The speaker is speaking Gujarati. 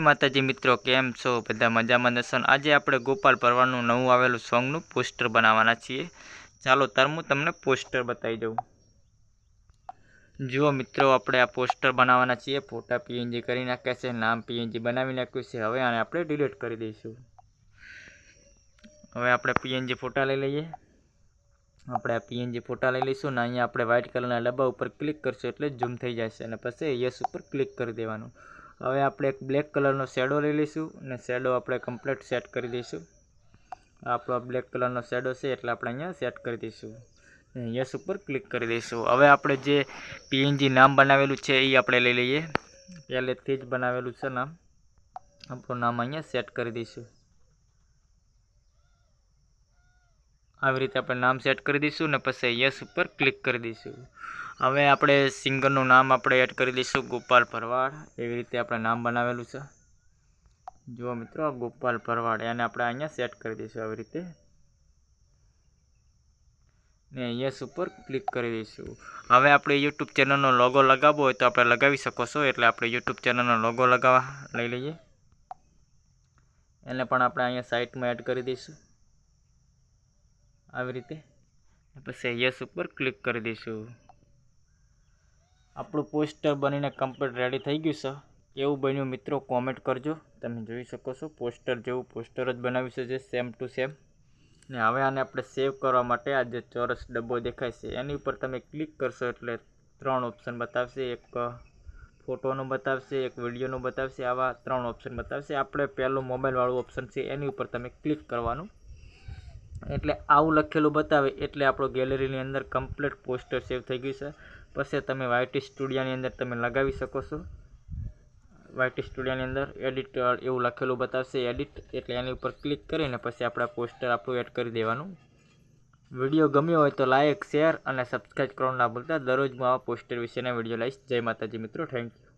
જય માતાજી મિત્રો, કેમ છો? બધા મજામાં દર્શન આજે આપણે ગોપાલ પરવાનું નવું આવેલું સોંગનું પોસ્ટર બનાવવાના છીએ. ચાલો, તાર હું તમને પોસ્ટર બતાવી દઉં. જુઓ મિત્રો, આપણે આ પોસ્ટર બનાવવાના છીએ. ફોટા પીએનજી કરી નાખ્યા છે, નામ પીએનજી બનાવી નાખ્યું છે. હવે આને આપણે ડિલીટ કરી દઈશું. હવે આપણે પીએનજી ફોટા લઈ લઈએ. આપણે આ પીએનજી ફોટા લઈ લઈશું ને અહીંયા આપણે વ્હાઇટ કલરના ડબ્બા ઉપર ક્લિક કરશું એટલે ઝૂમ થઈ જશે અને પછી યસ ઉપર ક્લિક કરી દેવાનું. હવે આપણે એક બ્લેક કલરનો શેડો લઈ લઈશું અને શેડો આપણે કમ્પ્લીટ સેટ કરી દઈશું. આપણો બ્લેક કલરનો શેડો છે એટલે આપણે અહીંયા સેટ કરી દઈશું. યસ ઉપર ક્લિક કરી દઈશું. હવે આપણે જે પીએનજી નામ બનાવેલું છે એ આપણે લઈ લઈએ. પહેલેથી જ બનાવેલું છે નામ. આપણું નામ અહીંયા સેટ કરી દઈશું. આવી રીતે આપણે નામ સેટ કરી દઈશું ને પછી યસ ઉપર ક્લિક કરી દઈશું. હવે આપણે સિંગરનું નામ આપણે એડ કરી દઈશું, ગોપાલ ભરવાડ. એવી રીતે આપણે નામ બનાવેલું છે. જુઓ મિત્રો ગોપાલ ભરવાડ. એને આપણે અહીંયા સેટ કરી દઈશું આવી રીતે. ને યસ ઉપર ક્લિક કરી દઈશું. હવે આપણે યુટ્યુબ ચેનલનો લોગો લગાવવો હોય તો આપણે લગાવી શકો છો, એટલે આપણે યુટ્યુબ ચેનલનો લોગો લગાવવા લઈ લઈએ. એને પણ આપણે અહીંયા સાઇટમાં એડ કરી દઈશું. આવી રીતે. પછી યસ ઉપર ક્લિક કરી દઈશું. આપણું પોસ્ટર બનીને કમ્પ્લીટ રેડી થઈ ગયું છે. કેવું બન્યું મિત્રો કોમેન્ટ કરજો. તમે જોઈ શકો છો પોસ્ટર જેવું પોસ્ટર જ બનાવ્યું છે સેમ ટુ સેમ ને હવે આને આપણે સેવ કરવા માટે આ જે ચોરસ ડબ્બો દેખાય છે, એની ઉપર તમે ક્લિક કરશો એટલે ત્રણ ઓપ્શન બતાવશે. એક ફોટોનું બતાવશે, એક વિડીયોનું બતાવશે, આવા ત્રણ ઓપ્શન બતાવશે. આપણે પહેલું મોબાઈલવાળું ઓપ્શન છે, એની ઉપર તમે ક્લિક કરવાનું. એટલે આવું લખેલું બતાવે એટલે આપણો ગેલેરીની અંદર કમ્પ્લીટ પોસ્ટર સેવ થઈ ગયું છે. પછી તમે વાયટી સ્ટુડિયાની અંદર તમે લગાવી શકો છો. વાયટી સ્ટુડિયાની અંદર એડિટ એવું લખેલું બતાવશે એડિટ એટલે એની ઉપર ક્લિક કરીને પછી આપણે પોસ્ટર આપણું એડ કરી દેવાનું. વીડિયો ગમ્યો હોય તો લાઇક શેર અને સબસ્ક્રાઈબ કરવાનું ના ભૂલતા. દરરોજ હું આવા પોસ્ટર વિશેના વીડિયો લઈશ. જય માતાજી મિત્રો થેન્ક યુ